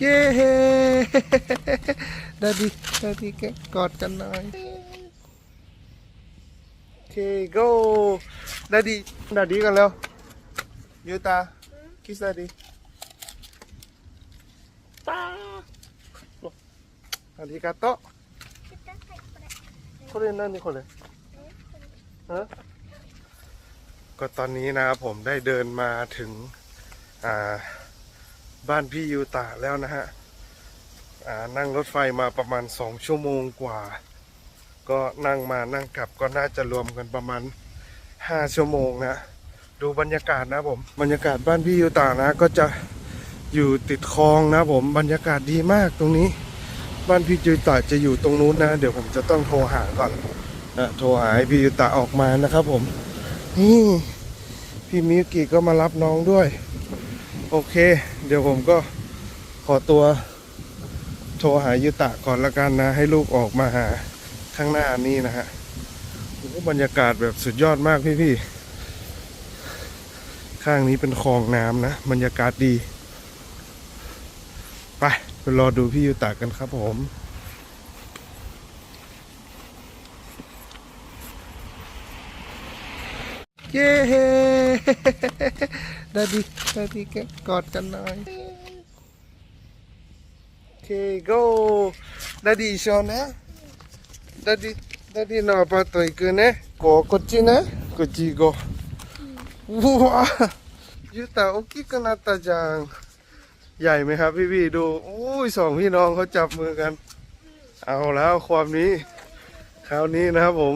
เย้ดาดีดาดีแกกอดกันหน่อยโอเค go ดาดีดาดีกันแล้วยูตาคิสดาดีตาありがとうこれ何これฮะก็ตอนนี้นะครับผมได้เดินมาถึง อ่า บ้านพี่ยูตาแล้วนะฮะอ่านั่งรถไฟมาประมาณสองชั่วโมงกว่า ก็นั่งมานั่งกลับก็น่าจะรวมกันประมาณห้าชั่วโมงนะดูบรรยากาศนะผมบรรยากาศบ้านพี่ยูตานะ ก็จะอยู่ติดคลองนะผมบรรยากาศดีมากตรงนี้ บ้านพี่ยูตาจะอยู่ตรงนู้นนะ เดี๋ยวผมจะต้องโทรหาก่อนนะโทรหาให้พี่ยูตาออกมานะครับผมนี่พี่มิยุกิก็มารับน้องด้วย โอเค เดี๋ยวผมก็ขอตัวโทรหายุตะก่อนละกันนะ ให้ลูกออกมาหาข้างหน้านี่นะฮะโอ้บรรยากาศแบบสุดยอดมากพี่ๆ ข้างนี้เป็นคลองน้ำนะ บรรยากาศดี ไปไปรอดูพี่ยุตะกันครับผมเย้ ดาดีดาดีแกกอดกันหน่อย โอเค go ดาดี一緒ねダディダディのアパート行くねこうこっちねこっち行こううわยูตา大きくなったじゃんใหญ่ไหมครับพี่พี่ๆดูอุ้ยสองพี่น้องเขาจับมือกัน เอาแล้วความนี้ คราวนี้นะครับผม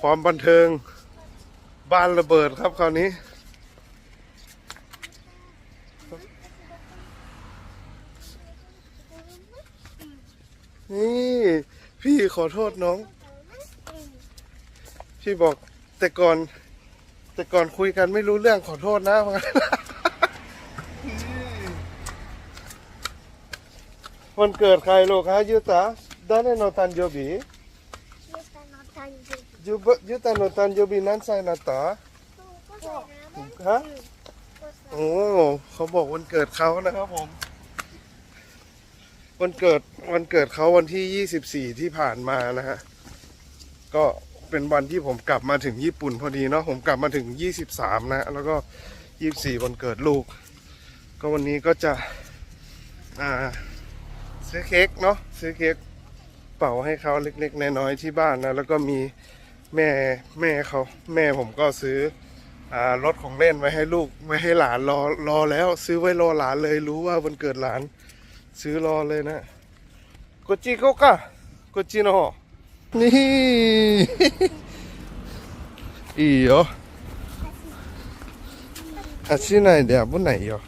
ความบันเทิง บ้านระเบิดครับคราวนี้ นี่ พี่ขอโทษน้อง พี่บอกแต่ก่อน แต่ก่อนคุยกันไม่รู้เรื่องขอโทษนะวันเกิดใครลูกฮะยูตาได้ในโนตันโยบียูบยูตาโนตันโยบีนั้นใส่นาตาฮะโอ้เขาบอกวันเกิดเขานะครับผมวันเกิด วันเกิดเขาวันที่ 24 ที่ผ่านมานะฮะ ก็เป็นวันที่ผมกลับมาถึงญี่ปุ่นพอดีเนาะ ผมกลับมาถึง 23 นะ แล้วก็ 24 วันเกิดลูก ก็วันนี้ก็จะอ่าซื้อเค้กเนาะ ซื้อเค้กเป่าให้เขาเล็ก ๆ น้อยๆที่บ้านนะ แล้วก็มีแม่แม่เขาแม่ผมก็ซื้ออ่ารถของเล่นไว้ให้ลูกไว้ให้หลานรอรอแล้ว ซื้อไว้รอหลานเลยรู้ว่าวันเกิดหลาน ซื้อรอเลยนะ こっち行こうか。こっちの方。นี่いいよ。走らないで危ないよ。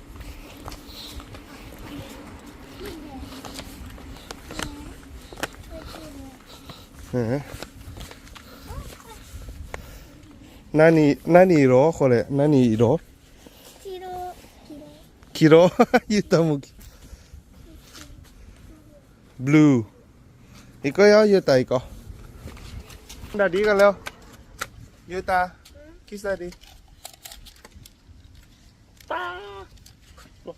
え何何色？これ何色？黄色。言ったもん blue. Iko ya Yuta Iko. Daddy kan Leo. Yuta, kiss Daddy. Ta. Loh.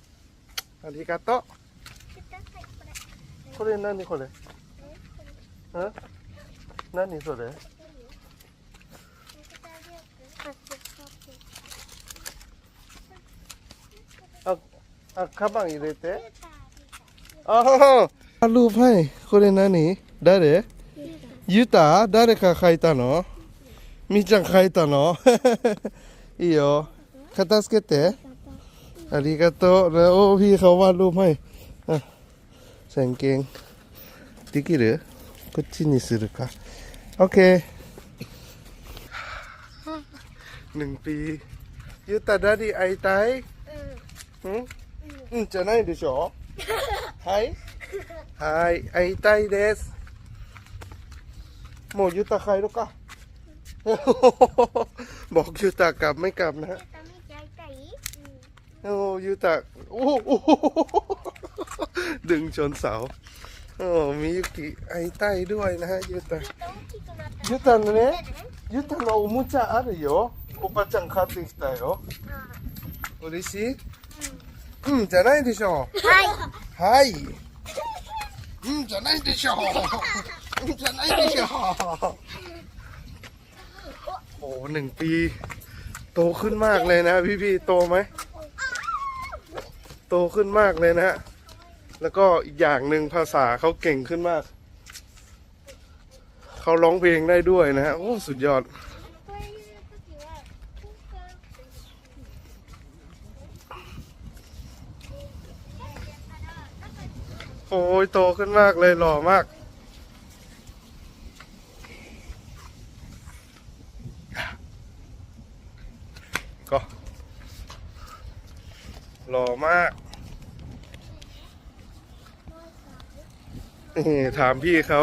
Arigato. Oh. รูปให้これ何誰ユタ誰か書いたのみーちゃん書いたのいいよ片付けてありがとうแล้วพี่เขาวาดรูปให้อ่ะใส่กางเกงできるこっちにするかオッケーหนึ่งปียูตาダディ会いたいうんうんじゃないでしょはい はい、会いたいです。もうユタ帰ろうか。บอกยูตากลับไม่กลับนะฮะโอ้ยูตาโอ้โหดึงชนเสาโอ้มียุกิไอใต้ด้วยนะฮะยูตายูตาเนี่ยยูตาのおもちゃあるよおばちゃん買ってきたよ嬉しい うんじゃないでしょはい。はい うんじゃないでしょうんじゃないでしょโอ้หนึ่งปี โตขึ้นมากเลยนะพี่พี่ๆโตไหม โตขึ้นมากเลยนะฮะ แล้วก็อีกอย่างหนึ่งภาษาเขาเก่งขึ้นมาก เขาร้องเพลงได้ด้วยนะฮะ โอ้ สุดยอด อ้ยโตขึ้นมากเลยหล่อมาก ก็หล่อมากนี่ถามพี่เขา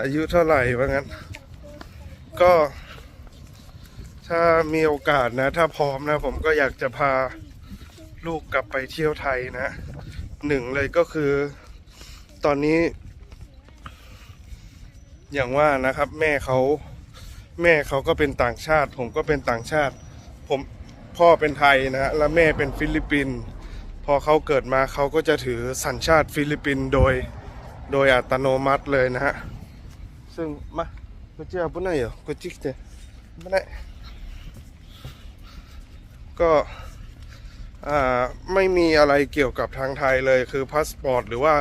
อายุเท่าไหร่ว่างั้น ก็ ถ้ามีโอกาสนะ ถ้าพร้อมนะ ผมก็อยากจะพาลูกกลับไปเที่ยวไทยนะ หนึ่งเลยก็คือ ตอนนี้ อย่างว่านะครับ แม่เขาแม่เขาก็เป็นต่างชาติ ผมก็เป็นต่างชาติ ผมพ่อเป็นไทยนะฮะแล้วแม่เป็นฟิลิปปินส์พอเขาเกิดมาเขาก็จะถือสัญชาติฟิลิปปินส์โดยโดยอัตโนมัติเลยนะฮะซึ่งมาก็เจ้าปุ่นไหนเหรอก็จิกเจ ไม่มีอะไรเกี่ยวกับทางไทยเลยคือพาสปอร์ตหรือว่า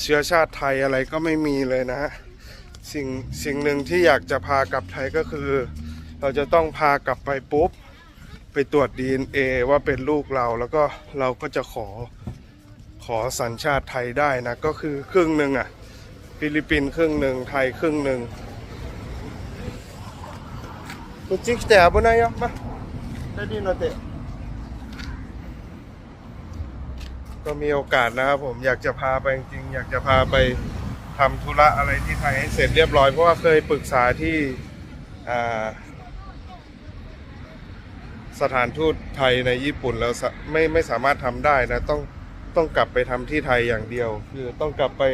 เชื้อชาติไทยอะไรก็ไม่มีเลยนะฮะสิ่งสิ่งหนึ่งที่อยากจะพากลับไทยก็คือ เราจะต้องพากลับไปปุ๊บ ไปตรวจ DNA ว่าเป็นลูกเราแล้วก็เราก็จะขอขอสัญชาติไทยได้นะ ก็คือครึ่งหนึ่งอะฟิลิปปินส์ครึ่งหนึ่งไทยครึ่งหนึ่งมุจิกแต่บุนายะมาได้ดีนะเตะ ก็มีโอกาสนะครับผมอยากจะพาไปจริงๆอยากจะพาไปทำธุระอะไรที่ไทยให้เสร็จเรียบร้อยเพราะว่าเคยปรึกษาที่สถานทูตไทยในญี่ปุ่นแล้วไม่ไม่สามารถทำได้นะต้องต้องกลับไปทำที่ไทยอย่างเดียว คือต้องกลับไป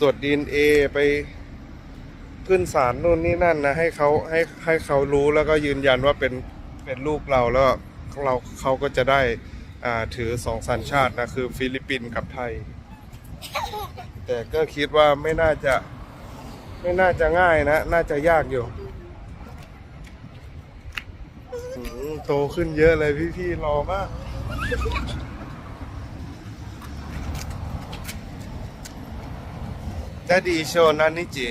ตรวจดีเอไปขึ้นศาลนู่นนี่นั่นนะให้เขาให้ให้เขารู้แล้วก็ยืนยันว่าเป็นเป็นลูกเราแล้วเราเขาก็จะได้ ถือสองสัญชาตินะคือฟิลิปปินส์กับไทย แต่ก็คิดว่าไม่น่าจะไม่น่าจะง่ายนะ น่าจะยากอยู่โตขึ้นเยอะเลยพี่ๆรอมากจะดีโชนันนิจิ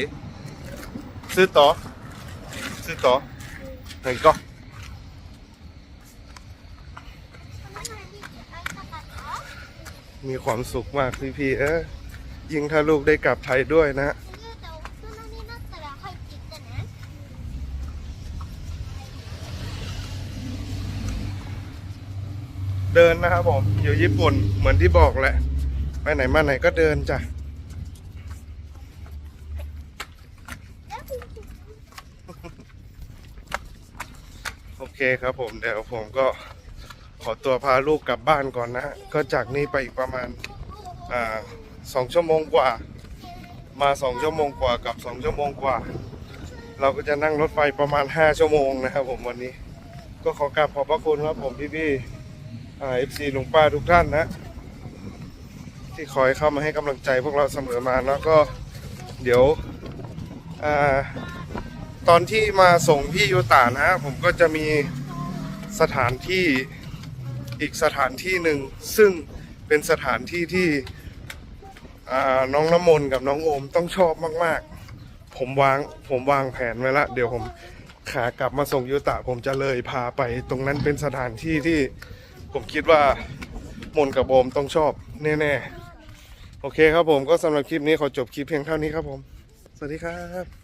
ซื้อต่อซื้อต่อไหนก็ มีความสุขมากพี่พี่เออยิ่งถ้าลูกได้กลับไทยด้วยนะเดินนะครับผมอยู่ญี่ปุ่นเหมือนที่บอกแหละ ไปไหนมาไหนก็เดินจ้ะโอเคครับผมเดี๋ยวผมก็ ขอตัวพาลูกกลับบ้านก่อนนะฮะก็จากนี้ไปอีกประมาณอ่าสองชั่วโมงกว่า มาสองชั่วโมงกว่ากับสองชั่วโมงกว่า เราก็จะนั่งรถไฟประมาณห้าชั่วโมงนะครับผมวันนี้ ก็ขอกราบขอบพระคุณครับผมพี่ๆเอฟซีลุงป้าทุกท่านนะที่คอยเข้ามาให้กำลังใจพวกเราเสมอมาแล้วก็เดี๋ยวอาตอนที่มาส่งพี่ยูตานะ ผมก็จะมีสถานที่ อีกสถานที่หนึ่งซึ่งเป็นสถานที่ที่น้องน้ำมนต์กับน้องโอมต้องชอบมาก ๆ ผมวางผมวางแผนไว้ละเดี๋ยวผมขากลับมาส่งยูตะผมจะเลยพาไป ตรงนั้นเป็นสถานที่ที่ผมคิดว่ามนกับโอมต้องชอบแน่ๆโอเคครับผมก็สำหรับคลิปนี้ขอจบคลิปเพียงเท่านี้ครับผม สวัสดีครับ